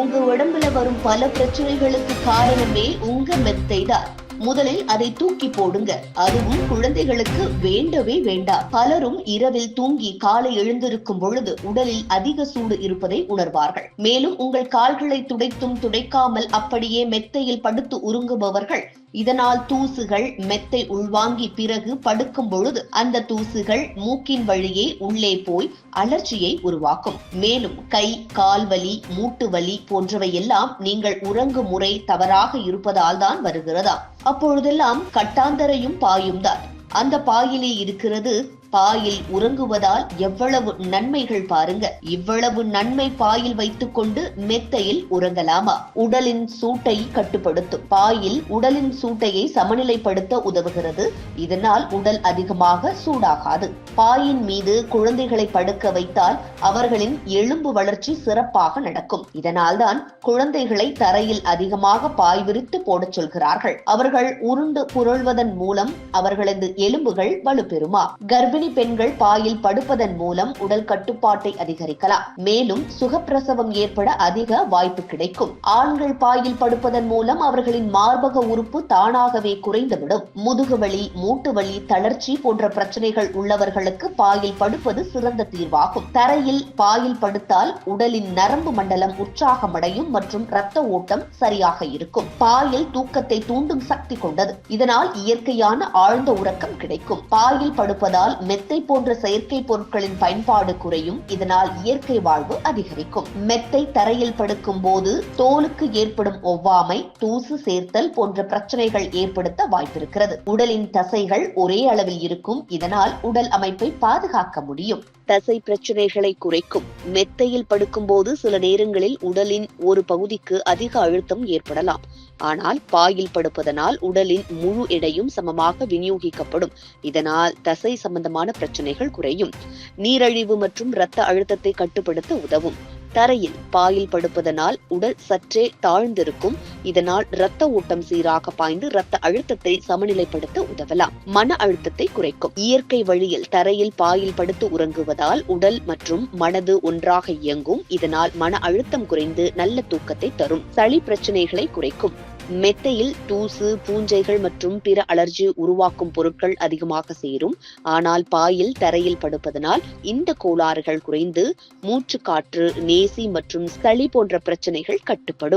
உங்க உடம்புல வரும் பல பிரச்சனைகளுக்கு காரணமே உங்க மெத்தை தான். முதலில் அதை தூக்கி போடுங்க. அதுவும் குழந்தைகளுக்கு வேண்டவே வேண்டாம். பலரும் இரவில் தூங்கி காலை எழுந்திருக்கும் பொழுது உடலில் அதிக சூடு இருப்பதை உணர்வார்கள். மேலும் உங்கள் கால்களை துடைத்தும் துடைக்காமல் அப்படியே மெத்தையில் படுத்து உருங்குபவர்கள் இதனால் தூசுகள் மெத்தை உள்வாங்கி பிறகு படுக்கும் பொழுது அந்த தூசுகள் மூக்கின் வழியே உள்ளே போய் அலர்ச்சியை உருவாக்கும். மேலும் கை கால் வலி மூட்டு வலி போன்றவையெல்லாம் நீங்கள் உறங்கும் முறை தவறாக இருப்பதால் தான் வருகிறதா அப்பொழுதெல்லாம் கட்டாந்தரையும் பாயும் தான். அந்த பாயிலே இருக்கிறது பாயில் உறங்குவதால் எவ்வளவு நன்மைகள் பாருங்க. இவ்வளவு நன்மை பாயில் வைத்துக்கொண்டு மெத்தையில் உறங்கலாமா? உடலின் சூட்டை கட்டுப்படுத்தும். பாயில் உடலின் சூட்டையை சமநிலைப்படுத்த உதவுகிறது. இதனால் உடல் அதிகமாக சூடாகாது. பாயின் மீது குழந்தைகளை படுக்க வைத்தால் அவர்களின் எலும்பு வளர்ச்சி சிறப்பாக நடக்கும். இதனால்தான் குழந்தைகளை தரையில் அதிகமாக பாய் விரித்து போடச் சொல்கிறார்கள். அவர்கள் உருண்டு புரள்வதன் மூலம் அவர்களது எலும்புகள் வலுப்பெறுமா? கர்ப்ப கர்ப்பிணி பெண்கள் பாயில் படுப்பதன் மூலம் உடல் கட்டுப்பாட்டை அதிகரிக்கலாம். மேலும் சுகப்பிரசவம் ஏற்பட அதிக வாய்ப்பு கிடைக்கும். ஆண்கள் பாயில் படுப்பதன் மூலம் அவர்களின் மார்பக உறுப்பு தானாகவே குறைந்துவிடும். முதுகுவலி மூட்டுவலி தளர்ச்சி போன்ற பிரச்சனைகள் உள்ளவர்களுக்கு பாயில் படுப்பது சிறந்த தீர்வாகும். தரையில் பாயில் படுத்தால் உடலின் நரம்பு மண்டலம் உற்சாகமடையும் மற்றும் இரத்த ஓட்டம் சரியாக இருக்கும். பாயில் தூக்கத்தை தூண்டும் சக்தி கொண்டது. இதனால் இயற்கையான ஆழ்ந்த உறக்கம் கிடைக்கும். பாயில் படுப்பதால் மெத்தை போன்ற செயற்கை பொருட்களின் பயன்பாடு குறையும். இதனால் இயற்கை வாழ்வு அதிகரிக்கும். மெத்தை தரையில் படுக்கும் போது தோலுக்கு ஏற்படும் ஒவ்வாமை தூசு சேர்த்தல் போன்ற பிரச்சனைகள் ஏற்படுத்த வாய்ப்பிருக்கிறது. உடலின் தசைகள் ஒரே அளவில் இருக்கும். இதனால் உடல் அமைப்பை பாதுகாக்க முடியும். தசை பிரச்சனைகளை குறைக்கும். மெத்தையில் படுக்கும்போது சில நேரங்களில் உடலின் ஒரு பகுதிக்கு அதிக அழுத்தம் ஏற்படலாம். ஆனால் பாயில் படுப்பதனால் உடலின் முழு எடையும் சமமாக விநியோகிக்கப்படும். இதனால் தசை சம்பந்தமான பிரச்சனைகள் குறையும். நீரழிவு மற்றும் இரத்த அழுத்தத்தை கட்டுப்படுத்த உதவும். தரையில் பாயில் படுப்பதனால் உடல் சற்றே தாழ்ந்திருக்கும். இதனால் இரத்த ஓட்டம் சீராக பாய்ந்து இரத்த அழுத்தத்தை சமநிலைப்படுத்த உதவலாம். மன அழுத்தத்தை குறைக்கும். இயற்கை வழியில் தரையில் பாயில் படுத்து உறங்குவதால் உடல் மற்றும் மனது ஒன்றாக இயங்கும். இதனால் மன அழுத்தம் குறைந்து நல்ல தூக்கத்தை தரும். சளி பிரச்சனைகளை குறைக்கும். மெத்தையில் தூசு பூஞ்சைகள் மற்றும் பிற அலர்ஜி உருவாக்கும் பொருட்கள் அதிகமாக சேரும். ஆனால் பாயில் தரையில் படுப்பதனால் இந்த கோளாறுகள் குறைந்து மூச்சு காற்று நேசி மற்றும் சளி போன்ற பிரச்சனைகள் கட்டுப்படும்.